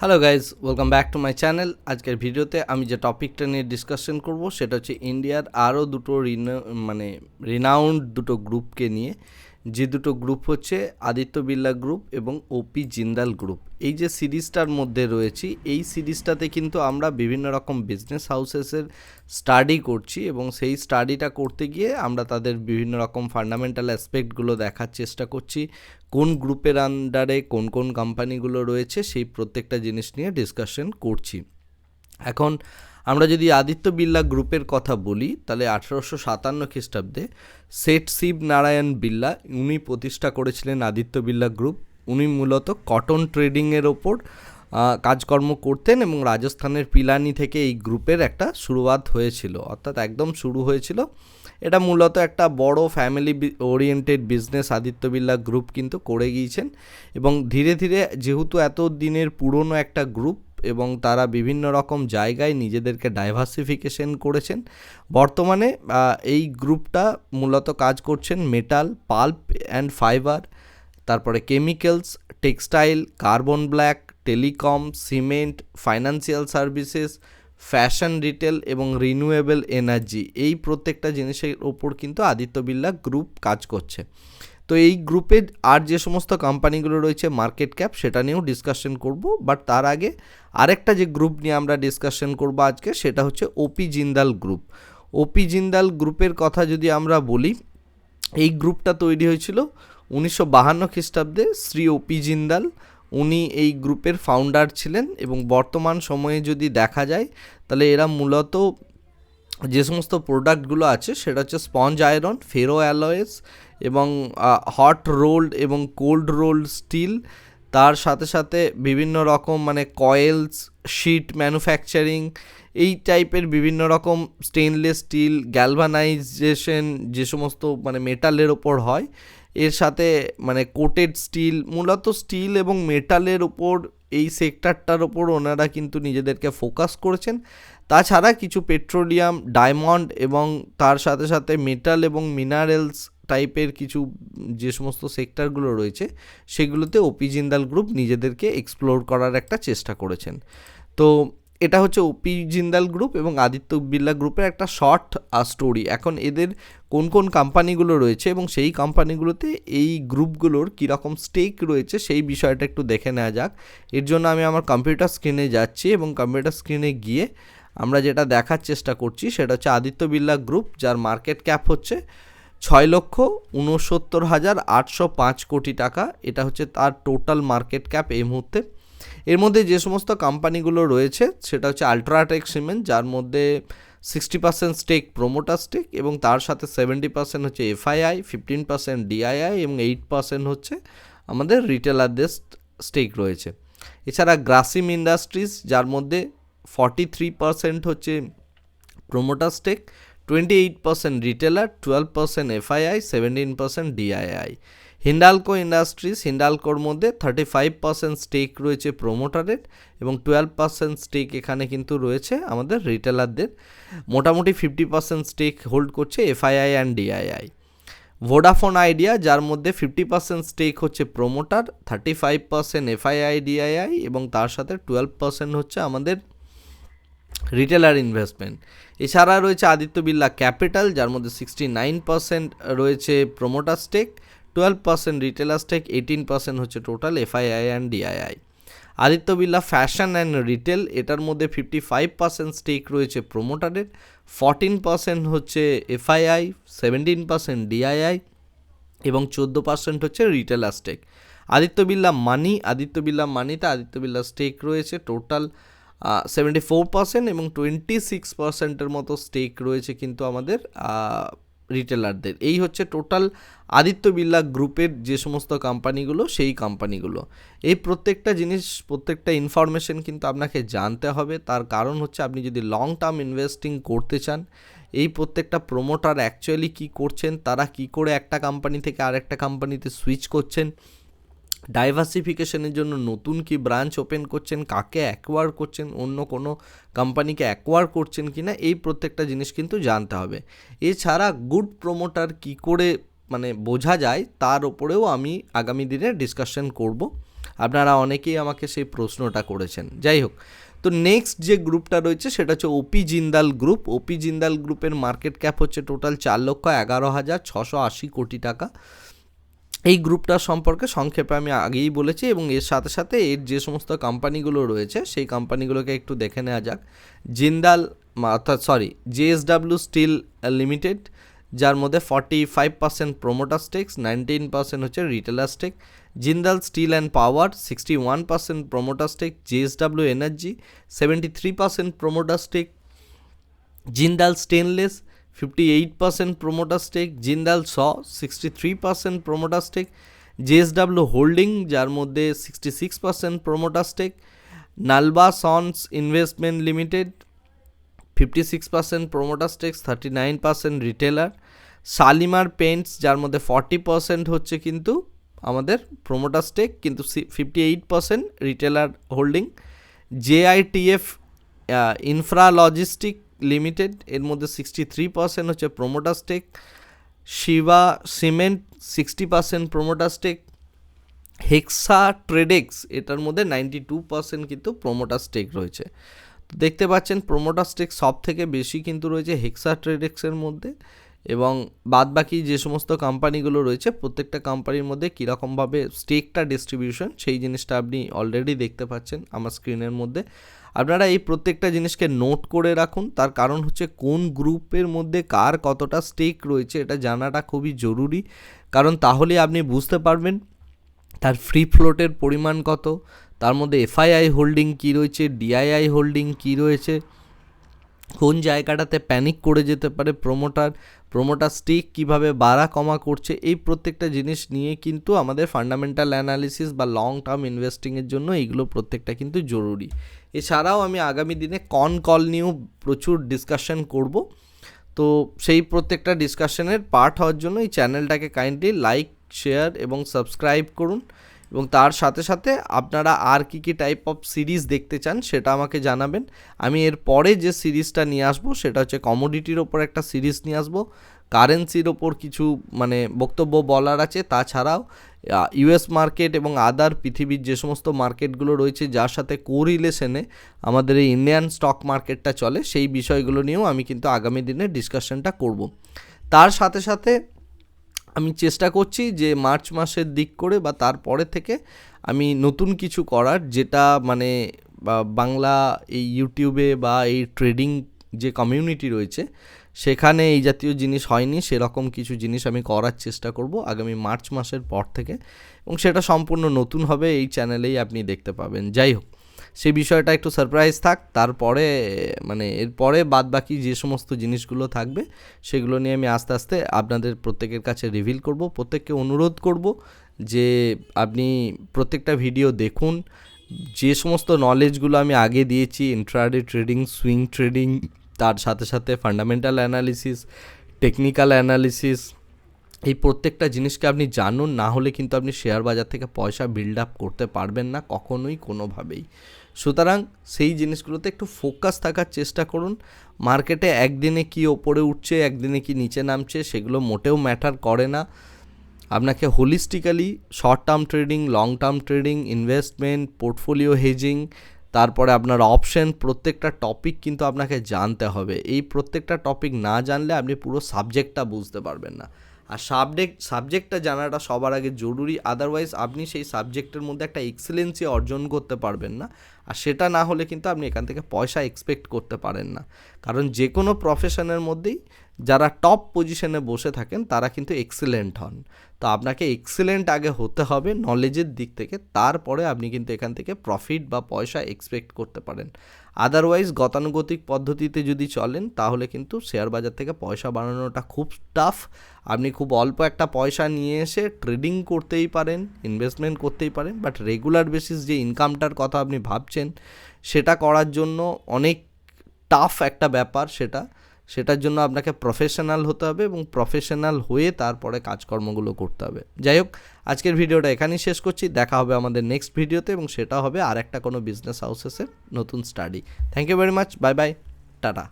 Hello guys welcome back to my channel আজকের ভিডিওতে আমি যে টপিকটা নিয়ে ডিসকাশন করব, সেটা হচ্ছে ইন্ডিয়ার আরও দুটো রিনা- মানে রিনাউন্ড দুটো গ্রুপকে নিয়ে। যে দুটো গ্রুপ হচ্ছে আদিত্য বিড়লা গ্রুপ এবং ওপি জিন্দাল গ্রুপ এই যে সিরিজটার মধ্যে রয়েছি, এই সিরিজটাতে কিন্তু আমরা বিভিন্ন রকম বিজনেস হাউসেসের স্টাডি করছি এবং সেই স্টাডিটা করতে গিয়ে আমরা তাদের বিভিন্ন রকম ফান্ডামেন্টাল অ্যাসপেক্টগুলো দেখার চেষ্টা করছি, কোন গ্রুপের আন্ডারে কোন কোন কোম্পানিগুলো রয়েছে, সেই প্রত্যেকটা জিনিস নিয়ে ডিসকাশন করছি। এখন আমরা যদি আদিত্য বিল্লা গ্রুপের কথা বলি, তাহলে আঠারোশো সাতান্ন খ্রিস্টাব্দে সেট শিব নারায়ণ বিল্লা উনি প্রতিষ্ঠা করেছিলেন আদিত্য বিল্লা গ্রুপ। উনি মূলত কটন ট্রেডিংয়ের ওপর কাজকর্ম করতেন এবং রাজস্থানের পিলানি থেকে এই গ্রুপের একটা শুরুয়াত হয়েছিল, অর্থাৎ একদম শুরু হয়েছিল। এটা মূলত একটা বড় ফ্যামিলি ওরিয়েন্টেড বিজনেস আদিত্য বিল্লা গ্রুপ কিন্তু করে গিয়েছেন এবং ধীরে ধীরে যেহেতু এত দিনের পুরনো একটা গ্রুপ এবং তারা বিভিন্ন রকম জায়গায় নিজেদেরকে ডাইভার্সিফিকেশন করেছেন। বর্তমানে এই গ্রুপটা মূলত কাজ করছেন মেটাল পাল্প অ্যান্ড ফাইবার তারপরে chemicals textile carbon black telecom cement financial services fashion retail এবং রিনিউয়েবল এনার্জি এই প্রত্যেকটা জিনিসের ওপর কিন্তু আদিত্য বিল্লা গ্রুপ কাজ করছে। তো এই গ্রুপের আর যে সমস্ত কোম্পানিগুলো রয়েছে মার্কেট ক্যাপ সেটা নিয়েও ডিসকাশন করব। বাট তার আগে আরেকটা যে গ্রুপ নিয়ে আমরা ডিসকাশন করব আজকে, সেটা হচ্ছে OP Jindal group OP Jindal গ্রুপের কথা যদি আমরা বলি, এই গ্রুপটা তৈরি হয়েছিল উনিশশো বাহান্ন খ্রিস্টাব্দে শ্রী ওপি জিন্দাল উনি এই গ্রুপের ফাউন্ডার ছিলেন এবং বর্তমান সময়ে যদি দেখা যায়, তাহলে এরা মূলত যে সমস্ত প্রোডাক্টগুলো আছে, সেটা হচ্ছে স্পঞ্জ আয়রন, ফেরো অ্যালয়েস এবং হট রোল্ড এবং কোল্ড রোল্ড স্টিল। তার সাথে সাথে বিভিন্ন রকম মানে কয়েলস, শিট ম্যানুফ্যাকচারিং, এই টাইপের বিভিন্ন রকম স্টেনলেস স্টিল, গ্যালভানাইজেশন যে সমস্ত মানে মেটালের ওপর হয়। এর সাথে মানে কোটেড স্টিল, মূলত স্টিল এবং মেটালের ওপর এই সেক্টরটার ওপর ওনারা কিন্তু নিজেদেরকে ফোকাস করেছেন। তাছাড়া কিছু পেট্রোলিয়াম, ডায়মন্ড এবং তার সাথে সাথে মেটাল এবং মিনারেলস টাইপের কিছু যে সমস্ত সেক্টরগুলো রয়েছে, সেগুলোতে ওপি জিন্দাল গ্রুপ নিজেদেরকে এক্সপ্লোর করার একটা চেষ্টা করেছেন। তো এটা হচ্ছে ওপি জিন্দাল গ্রুপ এবং আদিত্য বিড়লা গ্রুপের একটা শর্ট স্টোরি এখন এদের কোন কোন কোম্পানিগুলো রয়েছে এবং সেই কোম্পানিগুলোতে এই গ্রুপগুলোর কীরকম স্টেক রয়েছে সেই বিষয়টা একটু দেখে নেওয়া যাক। এর জন্য আমি আমার কম্পিউটার স্ক্রিনে যাচ্ছি এবং কম্পিউটার স্ক্রিনে গিয়ে আমরা যেটা দেখার চেষ্টা করছি সেটা হচ্ছে আদিত্য বিল্লা গ্রুপ, যার মার্কেট ক্যাপ হচ্ছে ছয় লক্ষ উনসত্তর হাজার আটশো পাঁচ কোটি টাকা। এটা হচ্ছে তার টোটাল মার্কেট ক্যাপ এই মুহূর্তে। এর মধ্যে যে সমস্ত কোম্পানিগুলো রয়েছে, সেটা হচ্ছে আলট্রাটেক সিমেন্ট, যার মধ্যে sixty percent stake, promoter stake, এবং তার সাথে সেভেন্টি পার্সেন্ট হচ্ছে এফআইআই, ফিফটিন পার্সেন্ট ডিআইআই, এবং এইট পার্সেন্ট হচ্ছে আমাদের রিটেলারদের স্টেক রয়েছে। এছাড়া গ্রাসিম ইন্ডাস্ট্রিজ, যার মধ্যে ফর্টি থ্রি পার্সেন্ট হচ্ছে promoter stake twenty eight percent retailer twelve percent FII seventeen percent DII Hindalco industries হিন্ডালকোর মধ্যে থার্টি ফাইভ পার্সেন্ট স্টেক রয়েছে প্রোমোটারের এবং টুয়েলভ পার্সেন্ট স্টেক এখানে কিন্তু রয়েছে আমাদের রিটেলারদের মোটামুটি ফিফটি পার্সেন্ট স্টেক হোল্ড করছে FII and DII Vodafone Idea যার মধ্যে ফিফটি পার্সেন্ট স্টেক হচ্ছে promoter thirty five percent FII DII এবং তার সাথে টুয়েলভ পার্সেন্ট হচ্ছে আমাদের রিটেলার ইনভেস্টমেন্ট এছাড়া রয়েছে আদিত্য বিড়লা ক্যাপিটাল যার মধ্যে সিক্সটি নাইন পার্সেন্ট রয়েছে promoter stake twelve percent retailer stake eighteen percent হচ্ছে total FII and DII Aditya Birla fashion and retail এটার মধ্যে ফিফটি ফাইভ পার্সেন্ট স্টেক রয়েছে প্রোমোটারের ফরটিন পার্সেন্ট হচ্ছে এফআইআই সেভেন্টিন পার্সেন্ট ডিআইআই এবং চোদ্দ পার্সেন্ট হচ্ছে retailer stake Aditya Birla money Aditya Birla মানিতে আদিত্য বিড়লা স্টেক রয়েছে টোটাল সেভেন্টি ফোর পার্সেন্ট এবং টোয়েন্টি সিক্স পার্সেন্টের মতো স্টেক রয়েছে কিন্তু আমাদের রিটেলারদের এই হচ্ছে টোটাল আদিত্য বিল্লা গ্রুপের যে সমস্ত কোম্পানিগুলো সেই কোম্পানিগুলো এই প্রত্যেকটা জিনিস, প্রত্যেকটা ইনফরমেশন কিন্তু আপনাকে জানতে হবে। তার কারণ হচ্ছে আপনি যদি লং টার্ম ইনভেস্টিং করতে চান, এই প্রত্যেকটা প্রোমোটার অ্যাকচুয়ালি কী করছেন, তারা কি করে একটা কোম্পানি থেকে আরেকটা কোম্পানিতে সুইচ করছেন ডাইভার্সিফিকেশনের জন্য নতুন কি ব্রাঞ্চ ওপেন করছেন, কাকে অ্যাকোয়ার করছেন, অন্য কোনো কোম্পানিকে অ্যাকোয়ার করছেন কি না এই প্রত্যেকটা জিনিস কিন্তু জানতে হবে। এছাড়া গুড প্রোমোটার কি করে মানে বোঝা যায়, তার ওপরেও আমি আগামী দিনে ডিসকাশন করব। আপনারা অনেকেই আমাকে সেই প্রশ্নটা করেছেন। যাই হোক, তো নেক্সট যে গ্রুপটা রয়েছে, সেটা হচ্ছে OP Jindal group OP Jindal গ্রুপের মার্কেট ক্যাপ হচ্ছে টোটাল চার লক্ষ এগারো হাজার ছশো আশি কোটি টাকা। এই গ্রুপটা সম্পর্কে সংক্ষেপে আমি আগেই বলেছি এবং এর সাথে সাথে এর যে সমস্ত কোম্পানিগুলো রয়েছে, সেই কোম্পানিগুলোকে একটু দেখে নেওয়া যাক। জিন্দাল অর্থাৎ সরি জেএসডাব্লিউ স্টিল লিমিটেড যার মধ্যে forty five percent promoter stakes nineteen percent হচ্ছে retailer stake Jindal steel and power sixty one percent promoter stake JSW energy seventy three percent promoter stake Jindal stainless fifty eight percent promoter stake Jindal saw sixty three percent promoter stake JSW holding যার মধ্যে sixty six percent promoter stake Nalwa sons investment limited fifty six percent promoter stakes thirty nine percent retailer Shalimar paints যার মধ্যে forty percent হচ্ছে কিন্তু আমাদের promoter stake কিন্তু fifty eight percent retailer holding JITF infra logistic limited, এর মধ্যে sixty three percent হচ্ছে promoter stake Shiva cement sixty percent promoter stake Hexa Tradex এটার মধ্যে নাইনটি টু পার্সেন্ট কিন্তু প্রোমোটার স্টেক রয়েছে। দেখতে পাচ্ছেন প্রোমোটার স্টেক সব থেকে বেশি কিন্তু রয়েছে হেক্সা ট্রেডেক্সের মধ্যে। এবং বাদবাকি যে সমস্ত কোম্পানিগুলো রয়েছে, প্রত্যেকটা কোম্পানির মধ্যে কীরকমভাবে স্টেকটা ডিস্ট্রিবিউশন সেই জিনিসটা আপনি অলরেডি দেখতে পাচ্ছেন আমার স্ক্রিনের মধ্যে। আপনারা এই প্রত্যেকটা জিনিসকে নোট করে রাখুন, তার কারণ হচ্ছে কোন গ্রুপের মধ্যে কার কতটা স্টেক রয়েছে, এটা জানাটা খুবই জরুরি। কারণ তাহলে আপনি বুঝতে পারবেন তার ফ্রি ফ্লোটের পরিমাণ কত, তার মধ্যে এফআইআই হোল্ডিং কী রয়েছে ডিআইআই হোল্ডিং কী রয়েছে, কোন জায়গাটাতে প্যানিক করে যেতে পারে প্রোমোটার প্রোমোটার স্টেক কীভাবে বাড়া কমা করছে, এই প্রত্যেকটা জিনিস নিয়ে কিন্তু আমাদের ফান্ডামেন্টাল অ্যানালিসিস বা লং টার্ম ইনভেস্টিংয়ের জন্য এইগুলো প্রত্যেকটা কিন্তু জরুরি। এছাড়াও আমি আগামী দিনে কন কল নিয়েও প্রচুর ডিসকাশন করব। তো সেই প্রত্যেকটা ডিসকাশনের পার্ট হওয়ার জন্য এই চ্যানেলটাকে কাইন্ডলি লাইক শেয়ার এবং সাবস্ক্রাইব করুন। এবং তার সাথে সাথে আপনারা আর কি কি টাইপ অফ সিরিজ দেখতে চান সেটা আমাকে জানাবেন। আমি এর পরে যে সিরিজটা নিয়ে আসব সেটা হচ্ছে কমোডিটির ওপর একটা সিরিজ নিয়ে আসব। কারেন্সির ওপর কিছু মানে বক্তব্য বলার আছে। তাছাড়াও ইউএস মার্কেট এবং আদার পৃথিবীর যে সমস্ত মার্কেটগুলো রয়েছে যার সাথে কোরিলেশনে আমাদের এই ইন্ডিয়ান স্টক মার্কেটটা চলে সেই বিষয়গুলো নিয়েও আমি কিন্তু আগামী দিনে ডিসকাশনটা করব। তার সাথে সাথে আমি চেষ্টা করছি যে মার্চ মাসের দিক করে বা তারপরে থেকে আমি নতুন কিছু করার যেটা মানে বাংলা এই ইউটিউবে বা এই ট্রেডিং যে কমিউনিটি রয়েছে, সেখানে এই জাতীয় জিনিস হয়নি, সেরকম কিছু জিনিস আমি করার চেষ্টা করব আগামী মার্চ মাসের পর থেকে এবং সেটা সম্পূর্ণ নতুন হবে, এই চ্যানেলেই আপনি দেখতে পাবেন। যাই হোক। সেই বিষয়টা একটু সারপ্রাইজ থাক। তারপরে মানে এরপরে বাদ বাকি যে সমস্ত জিনিসগুলো থাকবে, সেগুলো নিয়ে আমি আস্তে আস্তে আপনাদের প্রত্যেকের কাছে রিভিল করব। প্রত্যেককে অনুরোধ করব যে আপনি প্রত্যেকটা ভিডিও দেখুন। যে সমস্ত নলেজগুলো আমি আগে দিয়েছি ইন্ট্রাডে ট্রেডিং সুইং ট্রেডিং তার সাথে সাথে ফান্ডামেন্টাল অ্যানালিসিস টেকনিক্যাল অ্যানালিসিস এই প্রত্যেকটা জিনিসকে আপনি জানুন। না হলে কিন্তু আপনি শেয়ার বাজার থেকে পয়সা বিল্ড আপ করতে পারবেন না কখনোই কোনোভাবেই। সুতরাং সেই জিনিসগুলোতে একটু ফোকাস থাকার চেষ্টা করুন। মার্কেটে একদিনে কি ওপরে উঠছে, একদিনে কি নিচে নামছে, সেগুলো মোটেও ম্যাটার করে না। আপনাকে holistically short term trading long term trading investment portfolio hedging তারপরে আপনার অপশন প্রত্যেকটা টপিক কিন্তু আপনাকে জানতে হবে। এই প্রত্যেকটা টপিক না জানলে আপনি পুরো সাবজেক্টটা বুঝতে পারবেন না। আর সাবজেক্ট সাবজেক্টটা জানাটা সবার আগে জরুরি আদারওয়াইজ আপনি সেই সাবজেক্টের মধ্যে একটা এক্সেলেন্সি অর্জন করতে পারবেন না। আর সেটা না হলে কিন্তু আপনি এখান থেকে পয়সা এক্সপেক্ট করতে পারেন না। কারণ যে কোনো প্রফেশনের মধ্যেই যারা টপ পজিশনে বসে থাকেন, তারা কিন্তু এক্সেলেন্ট হন। তো আপনাকে এক্সেলেন্ট আগে হতে হবে নলেজের দিক থেকে, তারপরে আপনি কিন্তু এখান থেকে প্রফিট বা পয়সা এক্সপেক্ট করতে পারেন। আদারওয়াইজ গতানুগতিক পদ্ধতিতে যদি চলেন, তাহলে কিন্তু শেয়ার বাজার থেকে পয়সা বানানোটা খুব টাফ আপনি খুব অল্প একটা পয়সা নিয়ে এসে ট্রেডিং করতেই পারেন ইনভেস্টমেন্ট করতেই পারেন বাট রেগুলার বেসিস যে ইনকামটার কথা আপনি ভাবছেন, সেটা করার জন্য অনেক টাফ একটা ব্যাপার সেটা। সেটার জন্য আপনাকে প্রফেশনাল হতে হবে এবং প্রফেশনাল হয়ে তারপরে কাজকর্মগুলো করতে হবে। যাই হোক, আজকের ভিডিওটা এখানেই শেষ করছি। দেখা হবে আমাদের নেক্সট ভিডিওতে এবং সেটা হবে আর একটা কোনো বিজনেস হাউসেসের নতুন study thank you very much bye bye tata.